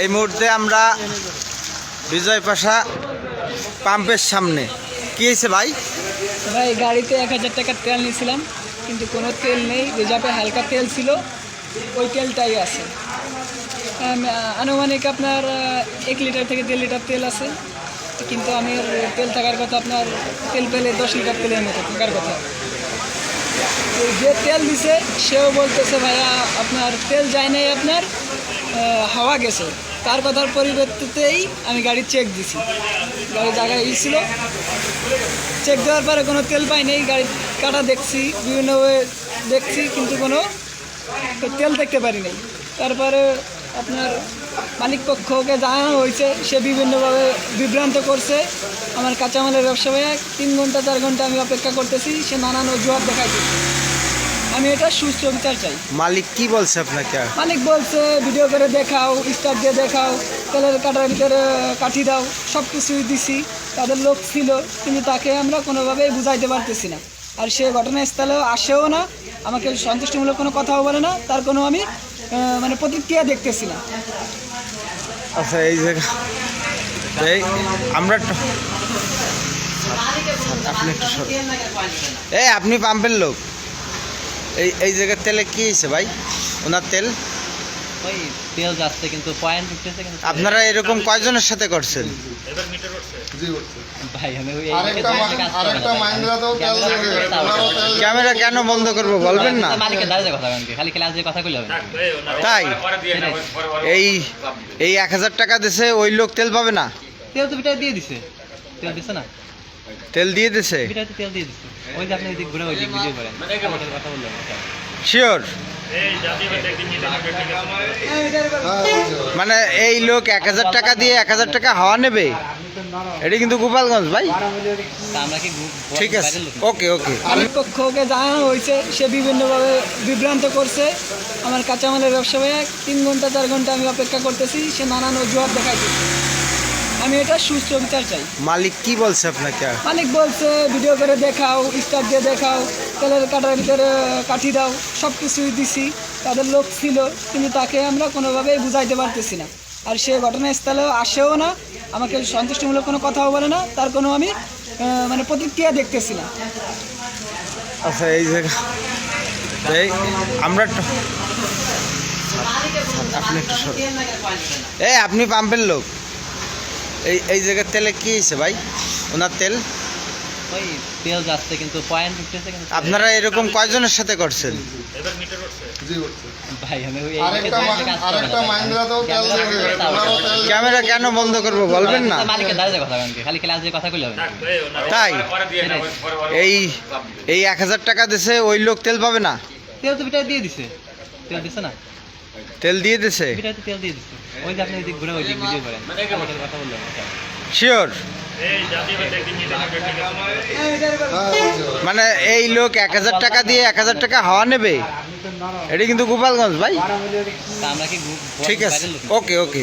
এই মুহূর্তে আমরা বিজয় পাশা পাম্পের সামনে। কি হয়েছে ভাই? ভাই, গাড়িতে এক হাজার টাকার তেল নিয়েছিলাম, কিন্তু কোনো তেল নেই। রিজার্ভে হালকা তেল ছিল, ওই তেলটাই আছে। আনুমানিক আপনার এক লিটার থেকে দেড় লিটার তেল আছে। কিন্তু আমি তেল থাকার কথা আপনার, তেল পেলে দশ লিটার তেলের মতো থাকার কথা। যে তেল দিছে, সেও বলতেছে, ভাইয়া, আপনার তেল যায় নাই আপনার। হাওয়া গেছে। তার কথার পরিবর্তেই আমি গাড়ি চেক দিছি। গাড়ি জায়গায় ছিল চেক দেওয়ার পরে কোনো তেল পাই নেই গাড়ি কাটা দেখছি বিভিন্নভাবে দেখছি, কিন্তু কোনো তেল দেখতে পারি নাই তারপরে আপনার মালিক পক্ষকে জানানো হয়েছে, সে বিভিন্নভাবে বিভ্রান্ত করছে। আমার কাঁচামালের ব্যবসা ভাইয়া, তিন ঘণ্টা, চার ঘণ্টা আমি অপেক্ষা করতেছি। সে নানান অজুহাত দেখাইছে। আমি এটা সুস্থ বিচার চাই। মালিক কি বলছে আপনাকে? মালিক বলছে ভিডিও করে দেখাও স্টার দিয়ে দেখাও তেলের কাটার ভিতরে কাঠি দাও সব কিছুই দিছি তাদের লোক ছিল কিন্তু তাকে আমরা কোনোভাবেই বুঝাইতে পারতেছি না। আর সে ঘটনাস্থলেও আসেও না আমাকে সন্তুষ্টিমূলক কোনো কথাও বলে না তার কোনো আমি মানে প্রতিক্রিয়া দেখতেছি না। আচ্ছা এই জায়গা এই আমরা আপনি একটু এই আপনি পাম্পের লোক। এই এই জায়গার তেলে কি হয়েছে ভাই? ওনার তেল? ওই তেল যাচ্ছে কিন্তু পয়েন্ট উঠতেছে কিন্তু আপনারা এরকম কয়জনের সাথে করছেন? ক্যামেরা কেন বন্ধ করব বলবেন না। মালিকের দাঁড়িয়ে কথা বলেন খালি ক্লাস দিয়ে কথা কইলে হবে না। তাই? এই এই এক হাজার টাকা দিছে ওই লোক তেল পাবে না? তেল তো দিয়ে দিছে। তেল দিছে না? তেল দিয়ে দিছে? তেল দিয়ে দিছে। ওই যে আপনি ওই ঘুরে ওই দিক ভিডিও করেন কথা বললেন শিওর মানে এই লোক এক হাজার টাকা দিয়ে এক হাজার টাকা হাওয়া নেবে? এটা কিন্তু গোপালগঞ্জ ভাই। ঠিক আছে। ওকে ওকে। মালিক পক্ষকে জানানো হয়েছে সে বিভিন্নভাবে বিভ্রান্ত করছে। আমার কাঁচামালের ব্যবসা ভাইয়া তিন ঘণ্টা চার ঘণ্টা আমি অপেক্ষা করতেছি সে নানান অজুহাত দেখাইছে আমি এটা সুস্থ বিচার চাই। মালিক কি বলছে আপনাকে? মালিক বলছে ভিডিও করে দেখাও স্টার দিয়ে দেখাও তেলের কাটার ভিতরে কাঠি দাও সব কিছুই দিছি তাদের লোক ছিল কিন্তু তাকে আমরা কোনোভাবেই বুঝাইতে পারতেছি না। আর সে ঘটনাস্থলেও আসেও না আমাকে সন্তুষ্টিমূলক কোনো কথাও বলে না তার কোনো আমি মানে প্রতিক্রিয়া দেখতেছি না। আচ্ছা এই জায়গা এই আমরা আপনি একটু এই আপনি পাম্পের লোক। এই এই জায়গার তেলে কি হয়েছে ভাই? ওনার তেল? ওই তেল যাচ্ছে কিন্তু পয়েন্ট উঠতেছে কিন্তু আপনারা এরকম কয়জনের সাথে করছেন? জি উঠছে ভাই আমি ওই আরেকটা আরেকটা মাইন্দ্রা তো তেল দেবে। ওনারও তেল ক্যামেরা কেন বন্ধ করব বলবেন না? মালিকের দাঁড়িয়ে কথা বলেন খালি ক্লাস কথা কইলে হবে। তাই? এই এই এক হাজার টাকা দিছে ওই লোক তেল পাবে না? তেল তো দিয়ে দিছে। তেল দিছে না? তেল দিয়ে দিছে? বিটার তেল দিয়ে দিছে। ওই যে আপনি ওই ঘুরে ওই দিক ভিডিও করেন। মালিকের কথা বললেন শিওর মানে এই লোক এক হাজার টাকা দিয়ে এক হাজার টাকা হাওয়া নেবে? এটা কিন্তু গোপালগঞ্জ ভাই। ঠিক আছে। ওকে ওকে